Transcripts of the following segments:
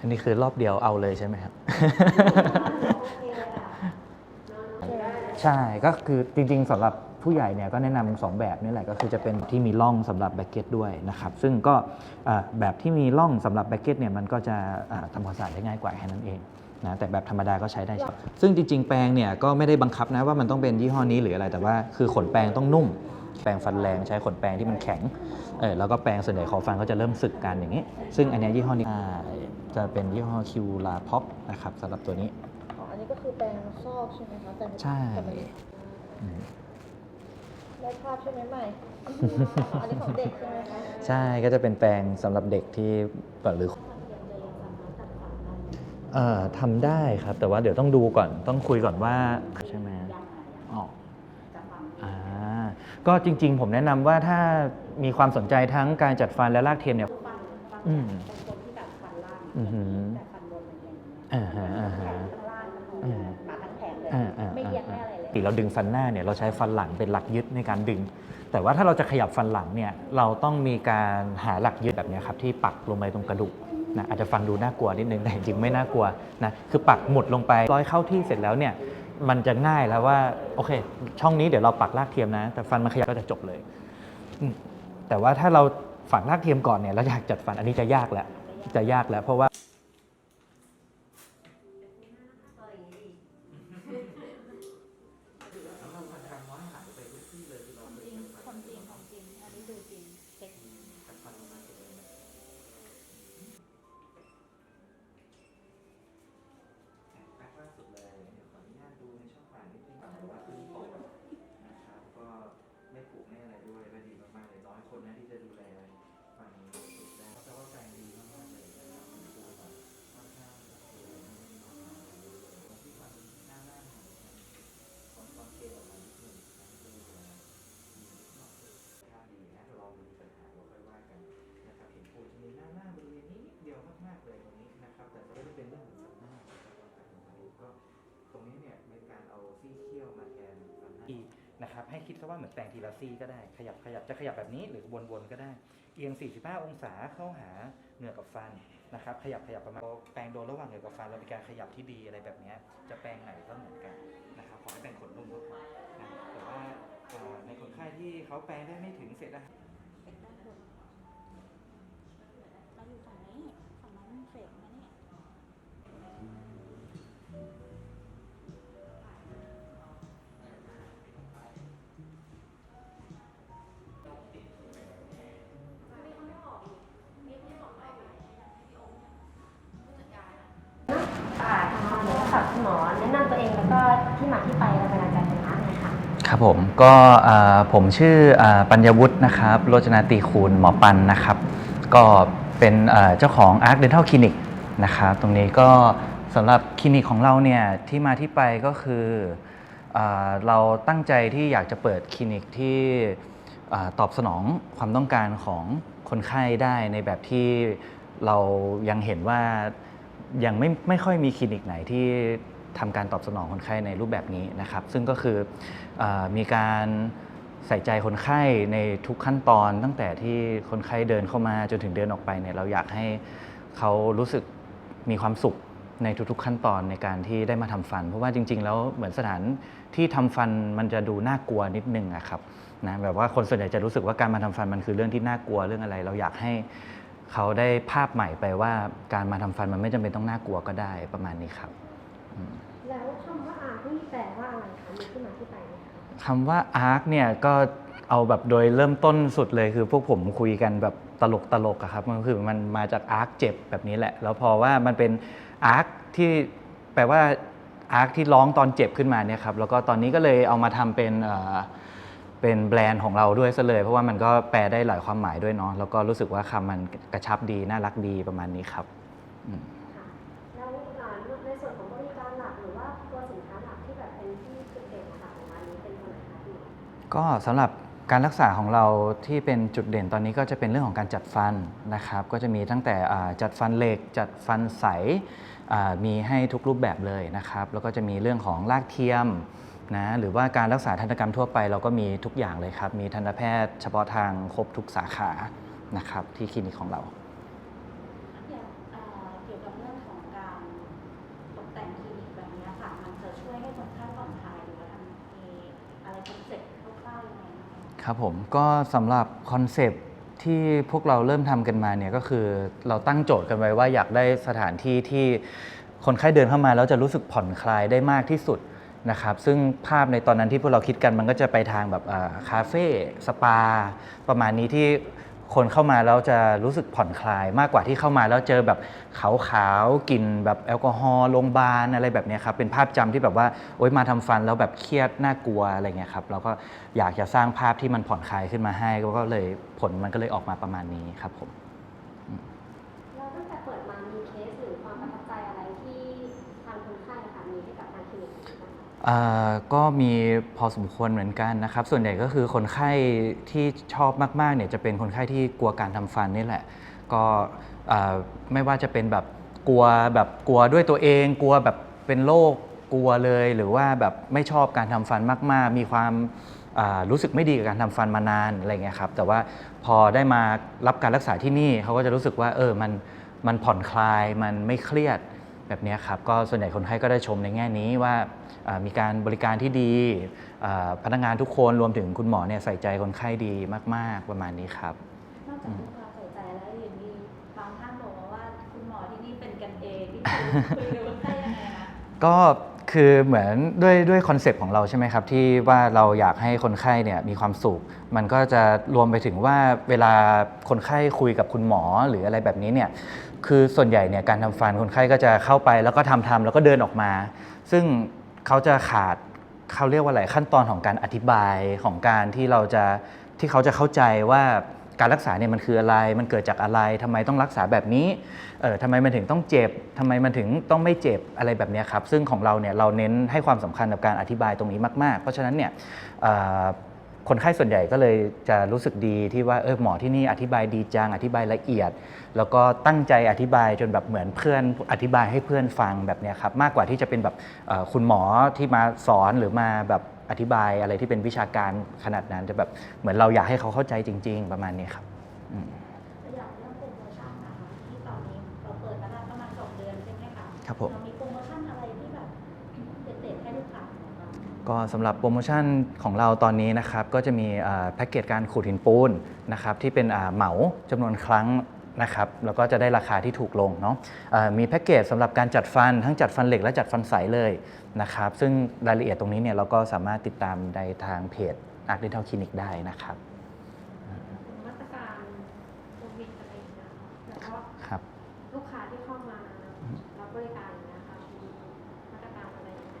อันนี้คือรอบเดียวเอาเลยใช่ไหมครับ ใช่ก็คือจริงๆสำหรับผู้ใหญ่เนี่ยก็แนะนำสองแบบนี่แหละก็คือจะเป็นที่มีร่องสำหรับแบ็กเก็ตด้วยนะครับ ซึ่งก็อ่าแบบที่มีร่องสำหรับแบ็กเก็ตเนี่ยมันก็จะอ่าทำความสะอาดได้ง่ายกว่าแค่นั้นเองนะแต่แบบธรรมดาก็ใช้ได้ใช่ซึ่งจริงๆแปรงเนี่ยก็ไม่ได้บังคับนะว่ามันต้องเป็นยี่ห้อนี้หรืออะไรแต่ว่าคือขนแปรงต้องนุ่ม แปรงฟันแรงใช้ขนแปรงที่มันแข็งเออแล้วก็แปรงส่วนใหญ่ขอฟันก็จะเริ่มสึกกันอย่างนี้ ซึ่งอันเนี้ยยี่ห้อนี้อ่าจะเป็นยี่ห้อคิวลาพ็อปนะครับสำหรับตัวนี้อ๋ออันนี้ก็คือแปลงซอกใช่ไหมคะแต่ใช่แต่มันอืมได้ภาพใช่ไหมใหม่อันนี้ของเด็กใช่ไหมคะใช่ก็จะเป็นแปรงสำหรับเด็กที่หรือเอ่อทำได้ครับ แต่ว่าเดี๋ยวต้องดูก่อนต้องคุยก่อนว่าใช่ไหมอ๋ออ่า ก็จริง ๆ ผมแนะนำว่าถ้ามีความสนใจทั้งการจัดฟันและลากเทียมเนี่ยอืมเป็นคนที่แบบฟันล่างอือหือแต่ฟันบนมันอย่างนี้อ่าฮะอ่าแผฮะงข้างล่างมันอืมมาทั้งแผงเลย อ่าอ่าไม่อ่าเอียงไม่อะไรเลย ปกติเราดึงฟันหน้าเนี่ยเราใช้ฟันหลังเป็นหลักยึดในการดึง แต่ว่าถ้าเราจะขยับฟันหลังเนี่ยเราต้องมีการหาหลักยึดแบบเนี้ยครับที่ปักลงไปตรงกระดูกนะอาจจะฟังดูน่ากลัวนิดนึงแต่จริงๆไม่น่ากลัวนะคือปักหมุดลงไปร้อยเข้าที่เสร็จแล้วเนี่ย มันจะง่ายแล้วว่าโอเค ช่องนี้เดี๋ยวเราปักลากเทียมนะ แต่ฟันมันขยับก็จะจบเลยแต่ว่าถ้าเราฝังลากเทียมก่อนเนี่ยเราอยากจัดฟันอันนี้จะยากแล้วจะยากแล้วเพราะว่า นฟันะครับให้คิดซะว่าเหมือนแปลงทีละซี่ก็ได้ ขยับขยับจะขยับแบบนี้หรือวนๆก็ได้ เอียง 45 องศาเข้าหาเหงือกกับฟันนะครับขยับขยับประมาณแปลงโดนระหว่างเหงือกกับฟันเรามีการขยับที่ดีอะไรแบบนี้จะแปลงไหนก็เหมือนกันนะครับขอให้แปลงขนนุ่มทุกคนะแต่ว่าในคนไข้ที่เขาแปลงได้ไม่ถึงเสร็จแล้ว คุณหมอแนะนำตัวเองแล้วก็ที่มาที่ไปและเป็นอาจารย์เป็นร้านเลยค่ะครับผมก็อ่าผมชื่ออ่าปัญญวุฒินะครับโรจนาตีคูณหมอปันนะครับ ก็เป็นอ่าเจ้าของ Arc Dental Clinic นะครับตรงนี้ก็สำหรับคลินิกของเราเนี่ยที่มาที่ไปก็คืออเราตั้งใจที่อยากจะเปิดคลินิกที่อาตอบสนองความต้องการของคนไข้ได้ในแบบที่เรายังเห็นว่า ยังไม่ไม่ค่อยมีคลินิกไหนที่ทำการตอบสนองคนไข้ในรูปแบบนี้นะครับ ซึ่งก็คืออมีการใส่ใจคนไข้ในทุกขั้นตอนตั้งแต่ที่คนไข้เดินเข้ามาจนถึงเดินออกไปเนี่ยเราอยากให้เขารู้สึกมีความสุขในทุกๆขั้นตอนในการที่ได้มาทำฟัน เพราะว่าจริง ๆ แล้วเหมือนสถานที่ทำฟันมันจะดูน่ากลัวนิดนึงอะครับนะแบบว่าคนส่วนใหญ่จะรู้สึกว่าการมาทำฟันมันคือเรื่องที่น่ากลัวเรื่องอะไร เราอยากให้ เขาได้ภาพใหม่ไปว่าการมาทำฟันมันไม่จำเป็นต้องน่ากลัวก็ได้ประมาณนี้ครับแล้วคำว่าอาร์ที่แปลว่าอะไรคะมีที่มาที่ไปไหมคะคำว่าอาร์คเนี่ยก็เอาแบบโดยเริ่มต้นสุดเลยคือพวกผมคุยกันแบบตลกตลกอะครับมันคือมันมาจากอาร์คเจ็บแบบนี้แหละ แล้วพอว่ามันเป็นอาร์คที่แปลว่าอาร์คที่ร้องตอนเจ็บขึ้นมาเนี่ยครับแล้วก็ตอนนี้ก็เลยเอามาทำเป็นเอ่อ เป็นแบรนด์ของเราด้วยซะเลย เพราะว่ามันก็แปลได้หลายความหมายด้วยเนาะแล้วก็รู้สึกว่าคำมันกระชับดีน่ารักดีประมาณนี้ครับอืมค่ะแล้วอ่าในส่วนของบริการหลักหรือว่าตัวสินค้าหลักที่แบบเป็นที่จุดเด่นนะคะของร้านนี้เป็นตัวไหนคะพี่ก็สำหรับการรักษาของเราที่เป็นจุดเด่นตอนนี้ก็จะเป็นเรื่องของการจัดฟันนะครับ ก็จะมีตั้งแต่อ่าจัดฟันเหล็ก จัดฟันใสอ่ามีให้ทุกรูปแบบเลยนะครับ แล้วก็จะมีเรื่องของลากเทียม นะหรือว่าการรักษาทันตกรรมทั่วไปเราก็มีทุกอย่างเลยครับ มีทันตแพทย์เฉพาะทางครบทุกสาขานะครับที่คลินิกของเรา อย่างเอ่อเกี่ยวกับเรื่องของการตกแต่งคลินิกแบบเนี้ยค่ะ มันจะช่วยให้คนไข้ผ่อนคลายหรือว่าทำมีอะไรคอนเซ็ปต์คร่าวๆยังไงบ้างคะครับผมก็สำหรับคอนเซปต์ที่พวกเราเริ่มทำกันมาเนี่ยก็คือเราตั้งโจทย์กันไว้ว่าอยากได้สถานที่ที่คนไข้เดินเข้ามาแล้วจะรู้สึกผ่อนคลายได้มากที่สุด นะครับซึ่งภาพในตอนนั้นที่พวกเราคิดกันมันก็จะไปทางแบบคาเฟ่สปา ประมาณนี้ที่คนเข้ามาแล้วจะรู้สึกผ่อนคลายมากกว่าที่เข้ามาแล้วเจอแบบขาวๆกลิ่นแบบแอลกอฮอล์โรงพยาบาลอะไรแบบนี้ครับเป็นภาพจำที่แบบว่าโอ๊ยมาทำฟันแล้วแบบเครียดน่ากลัวอะไรเงี้ยครับเราก็อยากจะสร้างภาพที่มันผ่อนคลายขึ้นมาให้ก็เลยผลมันก็เลยออกมาประมาณนี้ครับผม ก็มีพอสมควรเหมือนกันนะครับ ส่วนใหญ่ก็คือคนไข้ที่ชอบมากๆเนี่ยจะเป็นคนไข้ที่กลัวการทำฟันนี่แหละ ก็ไม่ว่าจะเป็นแบบกลัวแบบกลัวด้วยตัวเอง กลัวแบบเป็นโรคกลัวเลย หรือว่าแบบไม่ชอบการทำฟันมาก ๆ มีความรู้สึกไม่ดีกับการทำฟันมานานอะไรเงี้ยครับ แต่ว่าพอได้มารับการรักษาที่นี่เขาก็จะรู้สึกว่าเออมันมันผ่อนคลายมันไม่เครียด แบบเนี้ยครับก็ส่วนใหญ่คนไข้ก็ได้ชมในแง่นี้ว่าอ่ามีการบริการที่ดีอ่าพนักงานทุกคนรวมถึงคุณหมอเนี่ยใส่ใจคนไข้ดีมาก ๆประมาณนี้ครับนอกจากมีความใส่ใจแล้วยังมีบางท่านบอกมาว่าคุณหมอที่นี่เป็นกันเองที่คุยกับคนไข้ยังไงคะก็คือเหมือนด้วยด้วยคอนเซปต์ของเราใช่ไหมครับที่ว่าเราอยากให้คนไข้เนี่ยมีความสุข มันก็จะรวมไปถึงว่าเวลาคนไข้คุยกับคุณหมอหรืออะไรแบบนี้เนี่ย คือส่วนใหญ่เนี่ยการทำฟันคนไข้ก็จะเข้าไปแล้วก็ทำทำแล้วก็เดินออกมา ซึ่งเขาจะขาดเขาเรียกว่าอะไรขั้นตอนของการอธิบายของการที่เราจะที่เขาจะเข้าใจว่าการรักษาเนี่ยมันคืออะไร มันเกิดจากอะไรทำไมต้องรักษาแบบนี้ เออทำไมมันถึงต้องเจ็บทำไมมันถึงต้องไม่เจ็บอะไรแบบนี้ครับ ซึ่งของเราเนี่ยเราเน้นให้ความสำคัญกับการอธิบายตรงนี้มาก ๆ เพราะฉะนั้นเนี่ยเอ่อ คนไข้ส่วนใหญ่ก็เลยจะรู้สึกดีที่ว่าเออหมอที่นี่อธิบายดีจังอธิบายละเอียด แล้วก็ตั้งใจอธิบายจนแบบเหมือนเพื่อนอธิบายให้เพื่อนฟังแบบเนี้ยครับมากกว่าที่จะเป็นแบบเอ่อคุณหมอที่มาสอนหรือมาแบบอธิบายอะไรที่เป็นวิชาการขนาดนั้นจะแบบเหมือนเราอยากให้เขาเข้าใจจริง ๆ ประมาณนี้ครับอืมแล้วอย่างเรื่องโปรโมชั่นนะคะที่ตอนนี้เราเปิดมาได้ประมาณสองเดือนใช่ไหมคะครับผม ก็สำหรับโปรโมชั่นของเราตอนนี้นะครับก็จะมีแพ็กเกจการขูดหินปูนนะครับที่เป็นเหมาจำนวนครั้งนะครับแล้วก็จะได้ราคาที่ถูกลงเนาะมีแพ็กเกจสำหรับการจัดฟันทั้งจัดฟันเหล็กและจัดฟันใสเลยนะครับซึ่งรายละเอียดตรงนี้เนี่ยเราก็สามารถติดตามในทางเพจอาร์ตดิจิทัลคลินิกได้นะครับ มาตรการโควิดอะไรอย่างเงี้ยค่ะแล้วก็ ครับ ลูกค้าที่เข้ามารับบริการอย่างเงี้ยค่ะมีมาตรการอะไรยังไง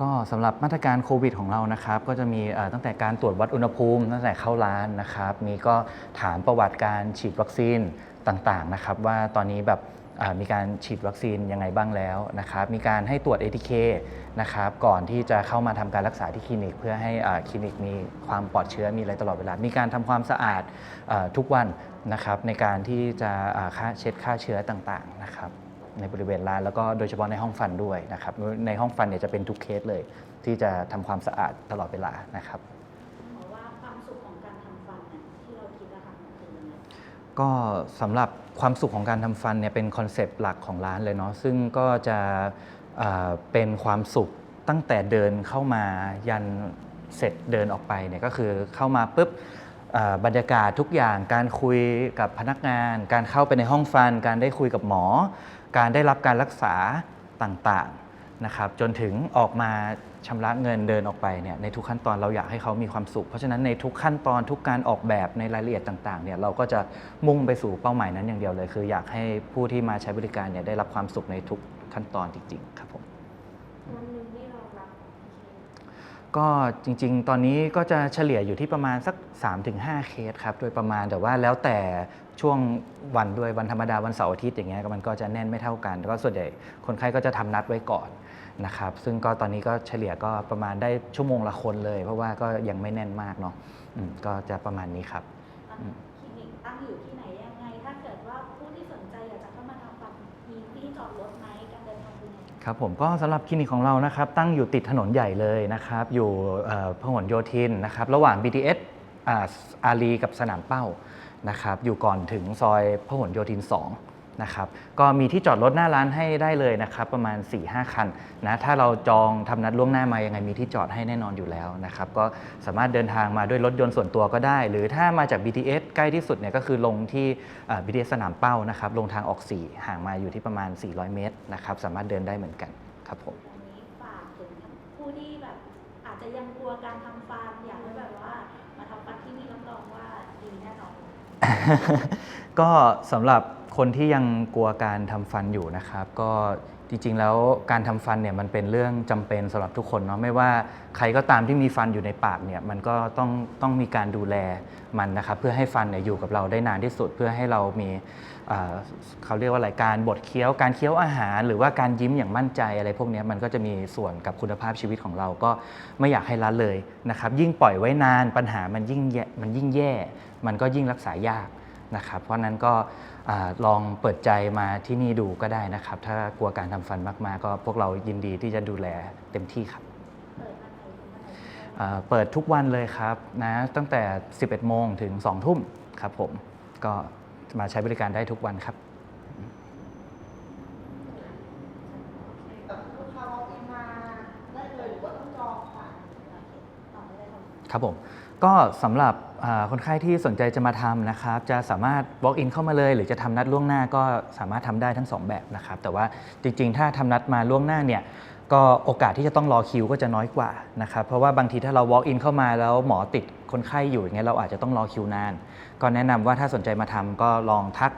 ก็สำหรับมาตรการโควิดของเรานะครับ ก็จะมีตั้งแต่การตรวจวัดอุณหภูมิ ตั้งแต่เข้าร้านนะครับ มีก็ถามประวัติการฉีดวัคซีนต่างๆนะครับ ว่าตอนนี้แบบมีการฉีดวัคซีนยังไงบ้างแล้วนะครับ มีการให้ตรวจ ATK นะครับ ก่อนที่จะเข้ามาทำการรักษาที่คลินิก เพื่อให้คลินิกมีความปลอดเชื้อมีอะไรตลอดเวลา มีการทำความสะอาดอทุกวันนะครับ ในการที่จะฆ่าเช็ดฆ่าเชื้อต่างๆนะครับ ในบริเวณร้านแล้วก็โดยเฉพาะในห้องฟันด้วยนะครับในห้องฟันเนี่ยจะเป็นทุกเคสเลย ที่จะทำความสะอาดตลอดเวลานะครับ หมอว่าความสุขของการทำฟันเนี่ยที่เราคิดอะค่ะมันคือยังไงก็สำหรับความสุขของการทำฟันเนี่ยเป็นคอนเซปต์หลักของร้านเลยเนาะซึ่งก็จะเอ่อเป็นความสุขตั้งแต่เดินเข้ามายันเสร็จเดินออกไปเนี่ยก็คือเข้ามาปุ๊บเอ่อบรรยากาศทุกอย่างการคุยกับพนักงาน การเข้าไปในห้องฟัน การได้คุยกับหมอ การได้รับการรักษาต่างๆนะครับจนถึงออกมาชำระเงินเดินออกไปเนี่ยในทุกขั้นตอนเราอยากให้เขามีความสุข เพราะฉะนั้นในทุกขั้นตอนทุกการออกแบบในรายละเอียดต่างๆเนี่ยเราก็จะมุ่งไปสู่เป้าหมายนั้นอย่างเดียวเลย คืออยากให้ผู้ที่มาใช้บริการเนี่ยได้รับความสุขในทุกขั้นตอนจริง ๆ ครับผมก็จริง ๆ ตอนนี้ก็จะเฉลี่ยอยู่ที่ประมาณสัก 3-5 เคสครับ โดยประมาณแต่ว่าแล้วแต่ ช่วงวันด้วยวันธรรมดาวันเสาร์อาทิตย์อย่างเงี้ยก็มันก็จะแน่นไม่เท่ากันก็ส่วนใหญ่คนไข้ก็จะทำนัดไว้ก่อนนะครับซึ่งก็ตอนนี้ก็เฉลี่ยก็ประมาณได้ชั่วโมงละคนเลย เพราะว่าก็ยังไม่แน่นมากเนาะอืมก็จะประมาณนี้ครับคลินิกตั้งอยู่ที่ไหนยังไง ถ้าเกิดว่าผู้ที่สนใจอยากจะเข้ามาทำฟันมีที่จอดรถไหมการเดินทางเป็นยังไงครับผมก็สำหรับคลินิกของเรานะครับ ตั้งอยู่ติดถนนใหญ่เลยนะครับ อยู่เอ่อพหลโยธินนะครับ ระหว่าง BTS อ่าอารีกับสนามเป้า นะครับอยู่ก่อนถึงซอยพหลโยธิน 2 นะครับก็มีที่จอดรถหน้าร้านให้ได้เลยนะครับประมาณ 4-5 คันนะถ้าเราจองทำนัดล่วงหน้ามายังไงมีที่จอดให้แน่นอนอยู่แล้วนะครับก็สามารถเดินทางมาด้วยรถยนต์ส่วนตัวก็ได้ หรือถ้ามาจาก BTS ใกล้ที่สุดเนี่ยก็คือลงที่ BTS สนามเป้านะครับลงทางออก4ห่างมาอยู่ที่ประมาณ 400 เมตรนะครับสามารถเดินได้เหมือนกันครับผมฝากถึงผู้ที่แบบอาจจะยังกลัวการทำฟันอยาก ก็สำหรับคนที่ยังกลัวการทำฟันอยู่นะครับ ก็จริงๆแล้วการทำฟันเนี่ยมันเป็นเรื่องจำเป็นสำหรับทุกคนเนาะไม่ว่าใครก็ตามที่มีฟันอยู่ในปากเนี่ยมันก็ต้องต้องมีการดูแลมันนะครับ เพื่อให้ฟันเนี่ยอยู่กับเราได้นานที่สุดเพื่อให้เรามี เขาเรียกว่าอะไรการบดเคี้ยวการเคี้ยวอาหาร หรือว่าการยิ้มอย่างมั่นใจอะไรพวกนี้มันก็จะมีส่วนกับคุณภาพชีวิตของเราก็ไม่อยากให้ละเลยนะครับยิ่งปล่อยไว้นานปัญหามันยิ่งแย่มันยิ่งแย่ มันก็ยิ่งรักษายากนะครับเพราะนั้นก็ลองเปิดใจมาที่นี่ดูก็ได้นะครับ ถ้ากลัวการทำฟันมาก ๆ ก็พวกเรายินดีที่จะดูแลเต็มที่ครับเปิดทุกวันเลยครับนะตั้งแต่ 11 โมงถึง 2 ทุ่มครับผมก็ มาใช้บริการได้ทุกวันครับแต่ลูกค้า walk in มาได้เลยหรือว่าต้องจองค่ะครับผมก็สำหรับคนไข้ที่สนใจจะมาทำนะครับ จะสามารถ walk in เข้ามาเลย หรือจะทำนัดล่วงหน้าก็สามารถทำได้ทั้งสองแบบนะครับ แต่ว่าจริง ๆ ถ้าทำนัดมาล่วงหน้าเนี่ยก็โอกาสที่จะต้องรอคิวก็จะน้อยกว่านะครับ เพราะว่าบางทีถ้าเรา walk in เข้ามาแล้วหมอติด คนไข้อยู่อย่างเงี้ยเราอาจจะต้องรอคิวนาน ก็แนะนำว่าถ้าสนใจมาทำก็ลองทัก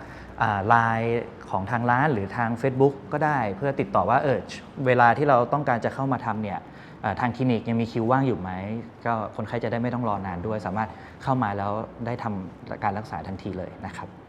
ไลน์ของทางร้านหรือทาง Facebook ก็ได้เพื่อติดต่อว่าเออเวลาที่เราต้องการจะเข้ามาทำเนี่ยเอ่อทางคลินิกยังมีคิวว่างอยู่ไหม ก็คนไข้จะได้ไม่ต้องรอนานด้วย สามารถเข้ามาแล้วได้ทำการรักษาทันทีเลยนะครับ